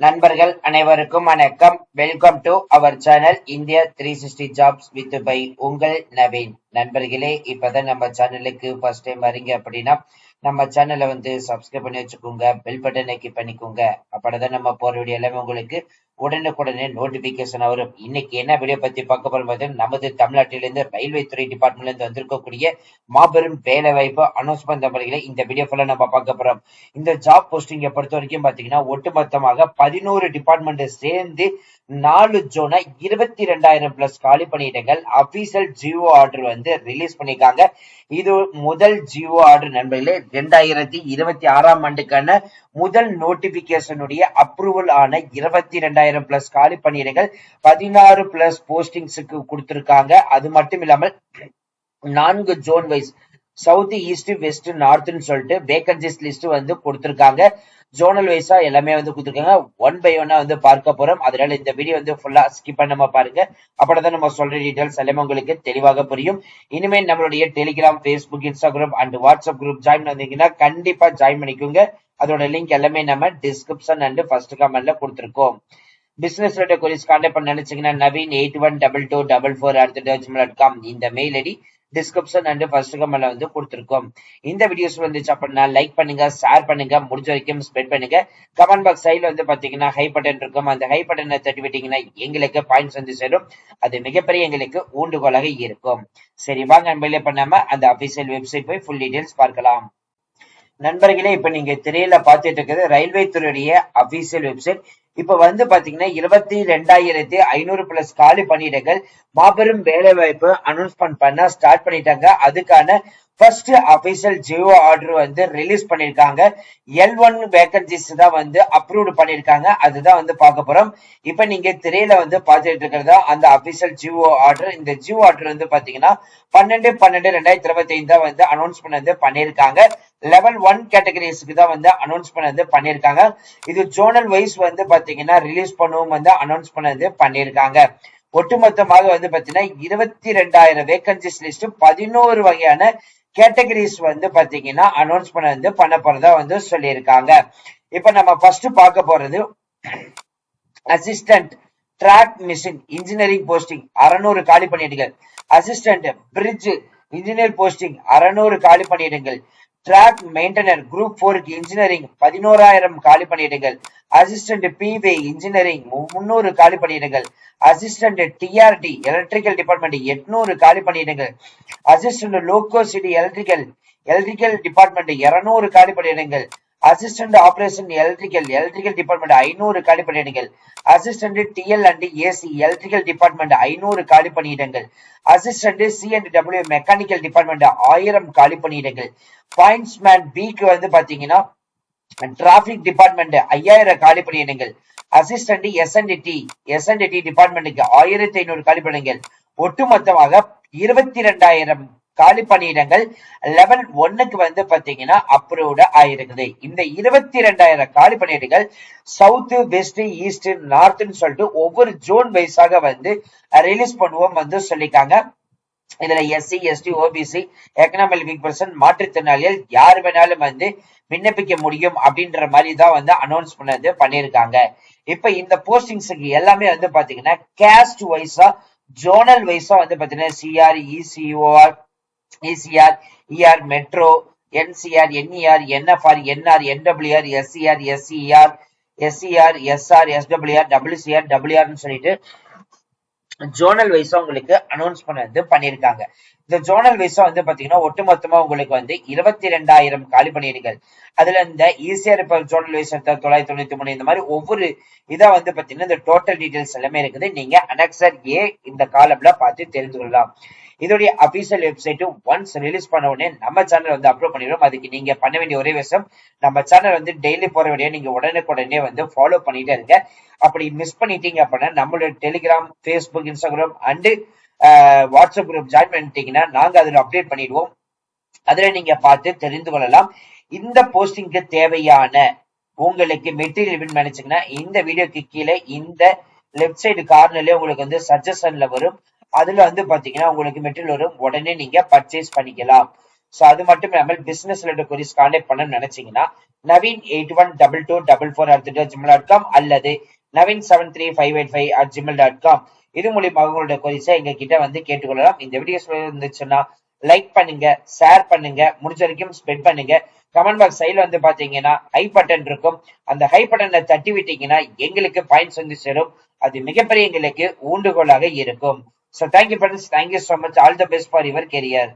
நண்பர்கள் அனைவருக்கும் வணக்கம். Welcome to our channel India three sixty jobs with by உங்கள் நவீன். நண்பர்களே இப்பதான் நம்ம சேனலுக்கு ஃபர்ஸ்ட் டைம் வரீங்க அப்படின்னா நம்ம சேனலை வந்து சப்ஸ்கிரைப் பண்ணி வச்சுக்கோங்க பெல் பட்டனை கிளிக் பண்ணிக்கோங்க. அப்படதான் நம்ம போற வீடியோ எல்லாமே உங்களுக்கு உடனுக்குடனே நோட்டிபிகேஷன் வரும். இன்னைக்கு என்ன வீடியோ பத்தி பார்க்க போறோம் பார்த்தீங்கன்னா நமது தமிழ்நாட்டிலிருந்து ரயில்வே துறை டிபார்ட்மெண்ட்ல இருந்து வந்திருக்கக்கூடிய மாபெரும் வேலை வாய்ப்பு அனௌன்ஸ்மெண்ட் நம்பர்களை இந்த வீடியோ ஃபுல்லா நம்ம பார்க்க போறோம். இந்த ஜாப் போஸ்டிங்கை பொறுத்த வரைக்கும் பாத்தீங்கன்னா ஒட்டுமொத்தமாக பதினோரு டிபார்ட்மெண்ட் சேர்ந்து நாலு ஜோனா இருபத்தி ரெண்டாயிரம் பிளஸ் காலி பணியிடங்கள் அபிஷியல் ஜியோ ஆர்டர் வந்து ரிலீஸ் பண்ணிருக்காங்க இது முதல் ஜியோ ஆர்டர் நண்பர்களே ரெண்டாயிரத்தி இருபத்தி ஆறாம் ஆண்டுக்கான முதல் நோட்டிபிகேஷனுடைய அப்ரூவல் ஆன இருபத்தி ரெண்டாயிரம் பிளஸ் காலி பணியிடங்கள் பதினாறு பிளஸ் போஸ்டிங்ஸுக்கு கொடுத்திருக்காங்க. அது மட்டும் இல்லாமல் நான்கு zone wise south east west நார்த்னு சொல்லிட்டு வேகன்சிஸ் லிஸ்ட் வந்து கொடுத்திருக்காங்க. ஜோனல் வைஸா எல்லாமே வந்து கொடுத்துருக்காங்க. ஒன் பை ஒன்னா வந்து பார்க்க போறோம். அதனால இந்த வீடியோ வந்து ஃபுல்லா ஸ்கிப் பண்ணாம பாருங்க. அப்பதான் நம்ம சொல்ற டீடைல்ஸ் எல்லாமே உங்களுக்கு தெளிவாக புரியும். இனிமேல் நம்மளுடைய Telegram Facebook Instagram and WhatsApp group join வந்தீங்கன்னா கண்டிப்பா ஜாயின் பண்ணிக்கோங்க. அதோட லிங்க் எல்லாமே நம்ம டிஸ்கிரிப்ஷன் அண்ட் ஃபர்ஸ்ட் கமெண்ட்ல கொடுத்துருக்கோம். பிசினஸ் ரிலேட்டட் கொரிஸ் கான்டாக்ட் பண்ண நினைச்சீங்கன்னா Naveen eight one double two double four அடுத்த டாட் காம். இந்த mail ID description and first கமெண்ட்ல வந்து கொடுத்துருக்கோம். இந்த வீடியோஸ் வந்துச்சு அப்படின்னா லைக் பண்ணுங்க ஷேர் பண்ணுங்க முடிஞ்ச வரைக்கும் ஸ்ப்ரெட் பண்ணுங்க. கமெண்ட் பாக்ஸ் சைட்ல வந்து பாத்தீங்கன்னா ஹை பட்டன் இருக்கும். அந்த ஹை பட்டனை தட்டி விட்டீங்கன்னா எங்களுக்கு பாயிண்ட்ஸ் வந்து சேரும். அது மிகப்பெரிய எங்களுக்கு ஊண்டுகோலாக இருக்கும். சரி வாங்க அன்பிலே பண்ணாம அந்த அபிஷியல் வெப்சைட் போய் ஃபுல் டீடைல்ஸ் பார்க்கலாம். நண்பர்களே இப்ப நீங்க திரையில பாத்துட்டு இருக்கிறது ரயில்வே துறையுடைய அபிஷியல் வெப்சைட் இப்ப வந்து பாத்தீங்கன்னா இருபத்தி ரெண்டாயிரத்தி ஐநூறு பிளஸ் காலி பணியிடங்கள் மாபெரும் வேலை வாய்ப்பு அனௌன்ஸ்மெண்ட் பண்ண ஸ்டார்ட் பண்ணிட்டாங்க. அதுக்கான first official G O order வந்து ரிலீஸ் பண்ணிருக்காங்க எல் ஒன் வேகன்சிஸ் தான் வந்து அப்ரூவ்டு பண்ணிருக்காங்க அதுதான் வந்து பார்க்க போறோம். இப்ப நீங்க திரையில வந்து பார்த்துட்டு இருக்கிறதா அந்த அபிஷியல் ஜியோ ஆர்டர் இந்த ஜியோ ஆர்டர் வந்து பாத்தீங்கன்னா பன்னெண்டு பன்னெண்டு ரெண்டாயிரத்தி இருபத்தி ஐந்து தான் வந்து அனௌன்ஸ்மெண்ட் வந்து பண்ணிருக்காங்க லெவல் ஒன் கேட்டகரிஸ்க்கு தான் வந்து அனௌன்ஸ்மெண்ட் வந்து பண்ணிருக்காங்க இது ஜோனல் வைஸ் வந்து பாத்தீங்கன்னா ரிலீஸ் பண்ணவும் வந்து அனௌன்ஸ் பண்ணது பண்ணியிருக்காங்க. ஒட்டுமொத்தமாக வந்து பாத்தீங்கன்னா இருபத்தி ரெண்டாயிரம் வேகன்சிஸ் லிஸ்ட் பதினோரு வகையான கேட்டகரிஸ் வந்து பாத்தீங்கன்னா அனௌன்ஸ் பண்ண வந்து பண்ண போறதா வந்து சொல்லியிருக்காங்க. இப்ப நம்ம ஃபர்ஸ்ட் பார்க்க போறது assistant track machine engineering posting அறுநூறு காலி பணியிடங்கள் அசிஸ்டன்ட் பிரிட்ஜ் இன்ஜினியர் போஸ்டிங் அறுநூறு காலி பணியிடங்கள் டிராக் மெயின்டனர் குரூப் போருக்கு இன்ஜினியரிங் பதினோராயிரம் காலி பணியிடங்கள் அசிஸ்டன்ட் பிவே இன்ஜினியரிங் முன்னூறு காலி பணியிடங்கள் அசிஸ்டன்ட் டிஆர்டி எலக்ட்ரிக்கல் டிபார்ட்மெண்ட் எட்நூறு காலி பணியிடங்கள் assistant loco city electrical electrical department இருநூறு காலி பணியிடங்கள் assistant operation electrical electrical department ஐநூறு காலி பணியிடங்கள் assistant TL and AC electrical department ஐநூறு காலி பணியிடங்கள் assistant C and W mechanical department ஆயிரம் காலி பணியிடங்கள் பாயிண்ட்ஸ்மேன் பிக்கு வந்து பாத்தீங்கன்னா டிராபிக் டிபார்ட்மெண்ட் ஐயாயிரம் காலி பணியிடங்கள் அசிஸ்டன்ட் எஸ்என்டி எஸ்என்டி டிபார்ட்மெண்ட்டுக்கு ஆயிரத்தி ஐநூறு காலி பணியிடங்கள் ஒட்டுமொத்தமாக இருபத்தி ரெண்டாயிரம் காலி பணியிடங்கள் லெவல் ஒன்னுக்கு வந்து பாத்தீங்கன்னா அப்ரூவ்டு ஆயிருக்குது இந்த இருபத்தி ரெண்டாயிரம் காலி பணியிடங்கள் சவுத் வெஸ்ட் ஈஸ்ட் நார்த்னு சொல்லிட்டு ஒவ்வொரு ஜோன் வைஸாக வந்து ரிலீஸ் பண்ணுவோம் வந்து சொல்லிக்காங்க இதுல SC ST OBC economic weak person மாற்றுத்திறனாளிகள் யார் வேணாலும் வந்து விண்ணப்பிக்க முடியும் அப்படின்ற மாதிரி தான் வந்து அனௌன்ஸ் பண்ணது பண்ணியிருக்காங்க. இப்ப இந்த போஸ்டிங்ஸுக்கு எல்லாமே வந்து பாத்தீங்கன்னா கேஸ்ட் வைஸா ஜோனல் வைஸா வந்து பாத்தீங்கன்னா CR ECOR ECR ER metro NCR NER NFR NR NWR SCR SCR SCR SR SWR WCR டபிள்யூஆர்னு சொல்லிட்டு ஜோனல் வைஸா உங்களுக்கு அனௌன்ஸ் பண்ண வந்து பண்ணியிருக்காங்க இந்த ஜோனல் விசா வந்து பாத்தீங்கன்னா ஒட்டுமொத்தமா உங்களுக்கு வந்து இருபத்தி ரெண்டாயிரம் காலி பணியிடங்கள் அதுல இந்த ஈஸியா இருப்ப ஜோனல் விசா தொள்ளாயிரத்தி தொண்ணூத்தி மூணு இந்த மாதிரி ஒவ்வொரு இதா வந்து பாத்தீங்கன்னா இந்த டோட்டல் டீடைல்ஸ் எல்லாமே இருக்குது. நீங்க அனக்சர் ஏ இந்த காலம்ல பார்த்து தெரிந்து கொள்ளலாம். இதோடைய அபிஷியல் வெப்சைட் ஒன்ஸ் ரிலீஸ் பண்ண உடனே நம்ம சேனல் வந்து அப்லோட் பண்ணிடுவோம் அதுக்கு நீங்க பண்ண வேண்டிய ஒரே விஷயம் நம்ம சேனல் வந்து டெய்லி போற வீடியோ நீங்க உடனுக்குடனே வந்து ஃபாலோ பண்ணிட்டே இருங்க. அப்படி மிஸ் பண்ணிட்டீங்க அப்படின்னா நம்மளோட Telegram Facebook Instagram and WhatsApp group join பண்ணிட்டீங்கன்னா நாங்க அதுல அப்டேட் பண்ணிடுவோம். அதுல நீங்க பார்த்து தெரிந்து கொள்ளலாம். இந்த போஸ்டிங்க்கு தேவையான உங்களுக்கு மெட்டீரியல் வின் நினைச்சீங்கன்னா இந்த வீடியோக்கு கீழே இந்த லெஃப்ட் சைடு கார்னர்ல உங்களுக்கு வந்து சஜஷன்ல வரும். அதுல வந்து பாத்தீங்கன்னா உங்களுக்கு மெட்டீரியல் வரும். உடனே நீங்க பர்ச்சேஸ் பண்ணிக்கலாம். சோ அது மட்டும் இல்லாமல் பிசினஸ் ரிலேட்டட் கொரிஸ் கான்டாக்ட் பண்ணணும்னு நினைச்சீங்கன்னா Naveen eight one double two double four at Gmail dot com அல்லது Naveen seven three five eight five at Gmail dot com இது மூலியமாக உங்களுடைய கொரிஸை எங்க கிட்ட வந்து கேட்டுக்கொள்ளலாம். இந்த வீடியோஸ் இருந்துச்சுன்னா லைக் பண்ணுங்க ஷேர் பண்ணுங்க முடிஞ்ச வரைக்கும் ஸ்பெட் பண்ணுங்க. கமெண்ட் பாக்ஸ் சைடில் வந்து பாத்தீங்கன்னா ஹை பட்டன் இருக்கும். அந்த ஹை பட்டனை தட்டி விட்டீங்கன்னா எங்களுக்கு பாயிண்ட்ஸ் வந்து சேரும். அது மிகப்பெரிய எங்களுக்கு ஊண்டுகோலாக இருக்கும். So thank you friends thank you so much all the best for your career